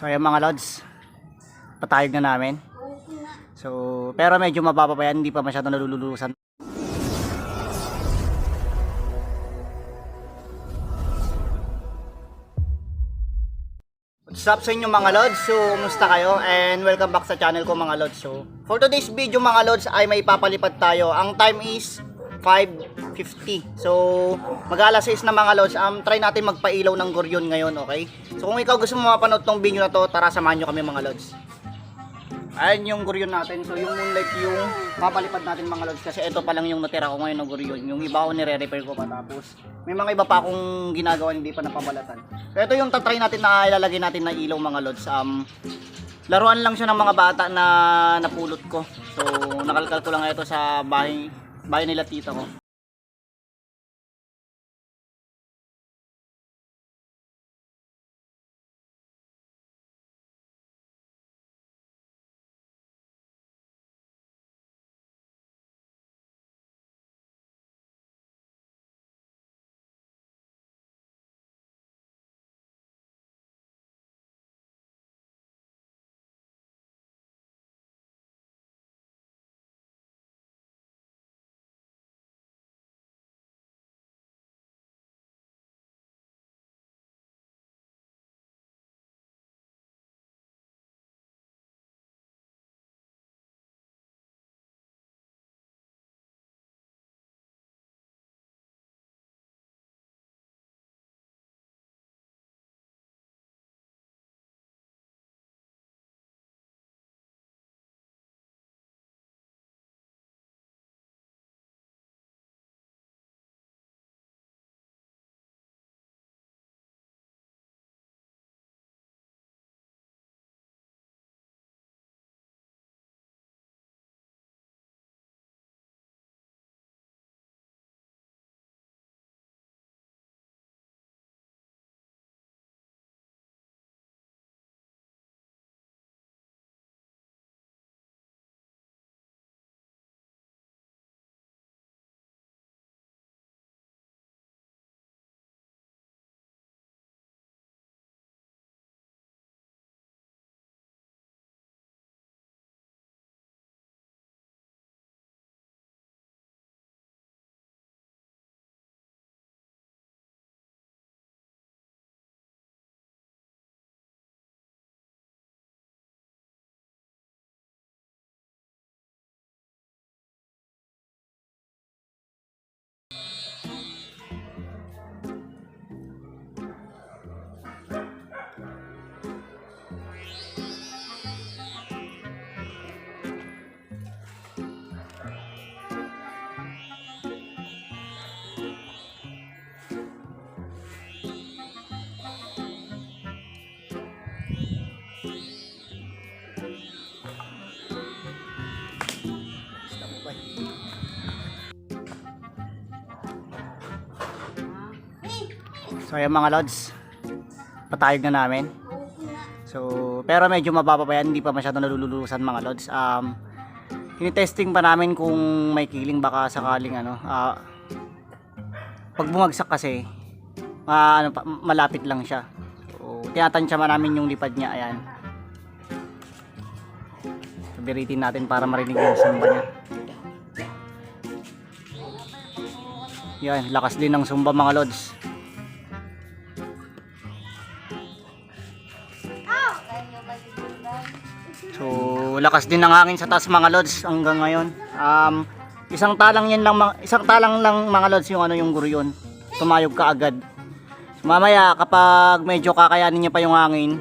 So ayan mga lods, patayog na namin. So, pero medyo mababa pa yan, hindi pa masyadong nalululusan. What's up sa inyo mga lods? So, kumusta kayo? And welcome back sa channel ko mga lods. So, for today's video mga lods ay may papalipad tayo. Ang time is 5.50. So, mag-alas 6 na mga lods. Um, try natin magpailaw ng goryon ngayon, okay? So, kung ikaw gusto mo mapanood tong video na to, tara samahan nyo kami mga lods. Ayan yung guryon natin. So yung moonlight yung papalipad natin mga lods kasi ito pa lang yung natira ko ngayon ng guryon. Yung iba ko nire-repair ko pa tapos may mga iba pa akong ginagawa hindi pa napabalatan. So ito yung tatry natin na ilalagay natin na ilaw mga lods. Um, laruan lang siya ng mga bata na napulot ko. So nakalkal ko lang ito sa bahay, bahay nila tita ko. So ayan mga lods, patayog na namin. So, pero medyo mababa pa yan, hindi pa masyadong nalululusan mga lods. Um, tinitesting pa namin kung may kiling baka sakaling ano, ah, pag bumagsak kasi, ma, ano, pa- malapit lang siya. So, tinatansya pa namin yung lipad niya, ayan. So, biritin natin para marinig yung sumba niya. Yan, lakas din ng sumba mga lods. Lakas din ng hangin sa taas mga lods hanggang ngayon. Um, isang talang yan lang, isang talang lang mga lods yung ano yung guryon. Tumayog ka agad. Mamaya kapag medyo kakayanin niya pa yung hangin,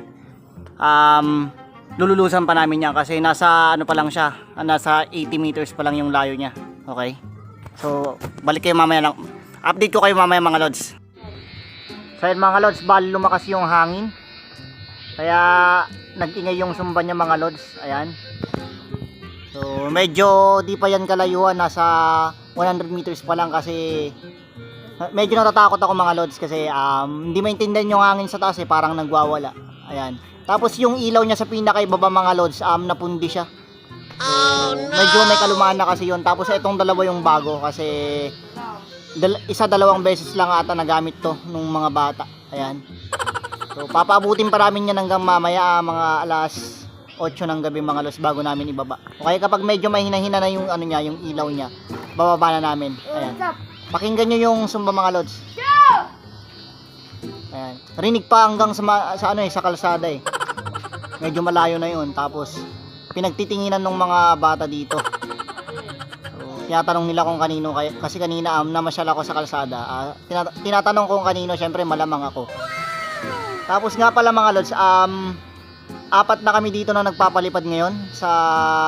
um, lululusan pa namin yan kasi nasa ano pa lang siya, nasa 80 meters pa lang yung layo niya. Okay? So, balik kayo mamaya lang. Update ko kayo mamaya mga lods. So, mga lods, bali lumakas yung hangin. Kaya nag-ingay yung sumba niya mga lods. Ayan. So medyo di pa yan kalayuan. Nasa 100 meters pa lang kasi medyo natatakot ako mga lods kasi um, hindi maintindihan yung hangin sa taas eh. Parang nagwawala. Ayan. Tapos yung ilaw niya sa pinakaibaba mga lods, um, napundi siya. So, medyo may kalumaan na kasi yun. Tapos itong dalawa yung bago kasi isa dalawang beses lang ata nagamit to nung mga bata. Ayan. So papaabutin pa namin yan hanggang mamaya ah, mga alas 8 ng gabi mga lods bago namin ibaba. Okay kapag medyo mahina-hina na yung ano niya, yung ilaw niya, bababa na namin. Ayan. Pakinggan nyo yung sumba mga lods. Ayan. Rinig pa hanggang sa, sa ano eh, sa kalsada eh. Medyo malayo na yun. Tapos pinagtitinginan ng mga bata dito. So, tinatanong nila kung kanino kay kasi kanina um, namasyal ako sa kalsada. Tinata- tinatanong kung kanino, syempre malamang ako. Tapos nga pala mga lods, um, apat na kami dito na nagpapalipad ngayon sa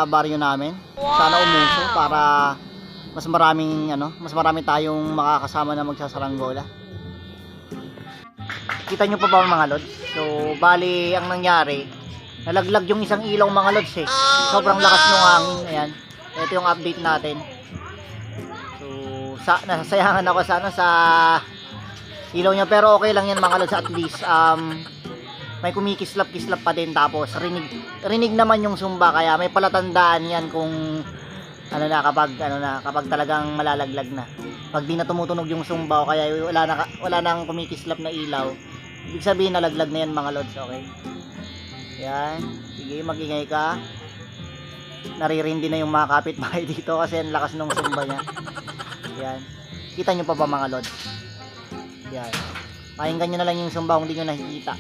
baryo namin. Sana umuso para mas maraming ano, mas marami tayong makakasama na magsasaranggola. Kita nyo pa ba mga lods? So, bali ang nangyari, nalaglag yung isang ilaw mga lods eh. Sobrang lakas ng hangin. Ayan. Ito yung update natin. So, sa, nasasayangan ako sa ano, sa ilaw niya. Pero okay lang yan mga lods. At least, um, may kumikislap-kislap pa din. Tapos, rinig, rinig naman yung sumba. Kaya may palatandaan yan kung ano na kapag ano na kapag talagang malalaglag na pag di na tumutunog yung sumba o kaya wala na wala nang kumikislap na ilaw ibig sabihin nalaglag na yan mga lods okay yan sige magingay ka naririndi na yung mga kapitbahay dito kasi ang lakas ng sumba niya yan kita nyo pa ba mga lods yan pakinggan nyo na lang yung sumba kung di nyo nakikita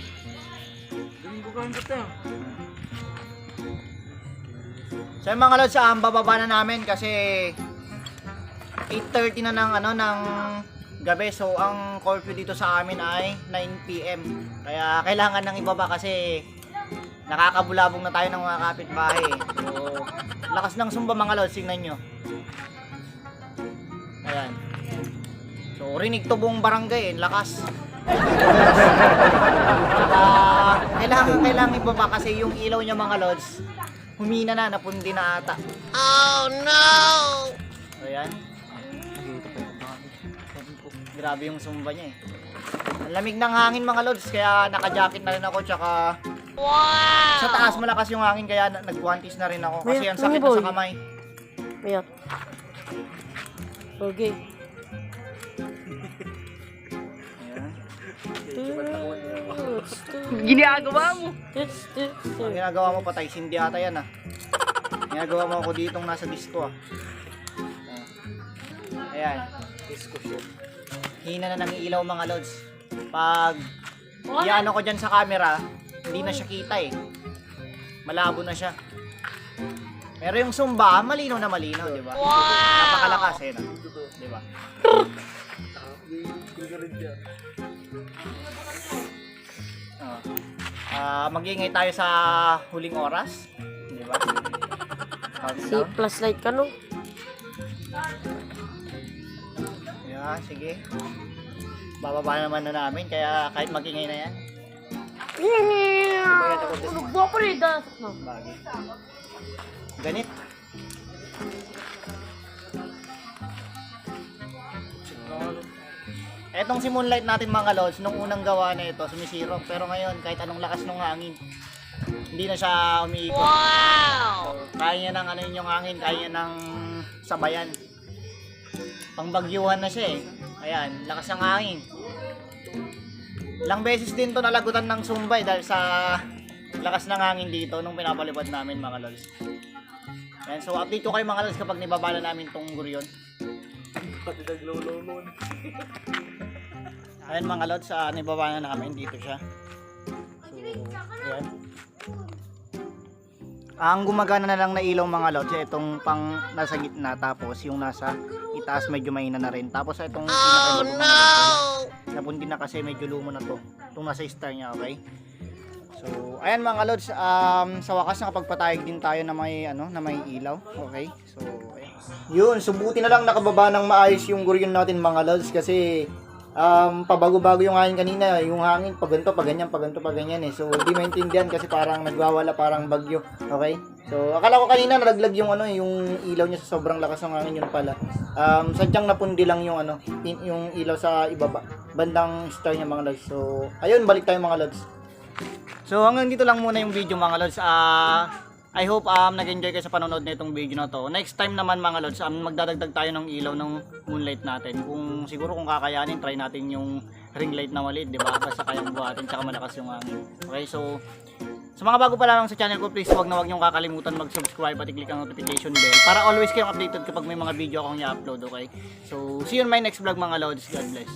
So yung mga lods, um, bababa na namin kasi 8.30 na ng, ano, ng gabi. So ang curfew dito sa amin ay 9pm. Kaya kailangan nang ibaba kasi nakakabulabong na tayo ng mga kapitbahay. So lakas ng sumba mga lods, tingnan nyo. Ayan. So rinig to buong barangay, eh, lakas. Saka kailangan, kailangan ibaba kasi yung ilaw niya mga lods, humina na, napundi na ata. Oh no! So yan. Grabe yung sumba niya eh. Ang lamig ng hangin mga lods, kaya naka-jacket na rin ako, tsaka sa taas malakas yung hangin, kaya na- nag-wanties na rin ako. Kasi ang sakit na sa kamay. Ayan. Okay. Ginagawa mo. Ang ginagawa mo patay, hindi ata yan ah. Ginagawa mo ako ditong nasa disco ah. Ayan. Disco show. Hina na ng ilaw mga lods. Pag iano ko dyan sa camera, hindi na siya kita eh. Malabo na siya. Pero yung sumba, malinaw na malinaw, di ba? Napakalakas eh, no? di ba? Ah, magingay tayo sa huling oras, di ba? Si plus light ka no? Yeah, sige. Bababa naman na namin, kaya kahit magingay na yan. Ano pa rin dasok na? Bagay. Ganit. Etong si Moonlight natin mga lods, nung unang gawa na ito, sumisirong. Pero ngayon, kahit anong lakas ng hangin, hindi na siya umiikot. Wow! kaya niya ng ano yun yung hangin, kaya niya ng sabayan. Pangbagyuhan na siya eh. Ayan, lakas ng hangin. Ilang beses din to nalagutan ng sumbay dahil sa lakas ng hangin dito nung pinapalipad namin mga lods. Ayan, so update ko kayo mga lods kapag nibabala namin tong guryon. Ayan mga lods, uh, nibaba na namin dito siya. So, ayan. Ang gumagana na lang na ilaw mga lods, itong pang nasa gitna tapos yung nasa itaas medyo mahina na rin. Tapos itong oh, no! nabundi na kasi medyo lumo na to. Itong nasa star niya, okay? So, ayan mga lods, um, sa wakas nakapagpatayag din tayo na may ano, na may ilaw. Okay? So. Yun, subuti na lang nakababa ng maayos yung guryon natin mga lods kasi um, pabago-bago yung hangin kanina, yung hangin pag ganito, pag ganyan, eh. So, di maintindihan kasi parang nagwawala, parang bagyo. Okay? So, akala ko kanina nalaglag yung ano, yung ilaw niya sa sobrang lakas ng hangin yun pala. Um, sadyang napundi lang yung ano, yung ilaw sa ibaba, bandang star niya mga lods. So, ayun, balik tayo mga lods. So hanggang dito lang muna yung video mga lods. Ah, I hope um nag-enjoy kayo sa panonood nitong video na to. Next time naman mga lods, um, magdadagdag tayo ng ilaw ng moonlight natin. Kung siguro kung kakayanin, try natin yung ring light na maliit, di ba? Basta kayang buhatin, tsaka malakas yung hangin. Okay, so, sa mga bago pa lang sa channel ko, please huwag na huwag niyong kakalimutan mag-subscribe at i-click ang notification bell para always kayong updated kapag may mga video akong i-upload, okay? So, see you in my next vlog mga Lods. God bless.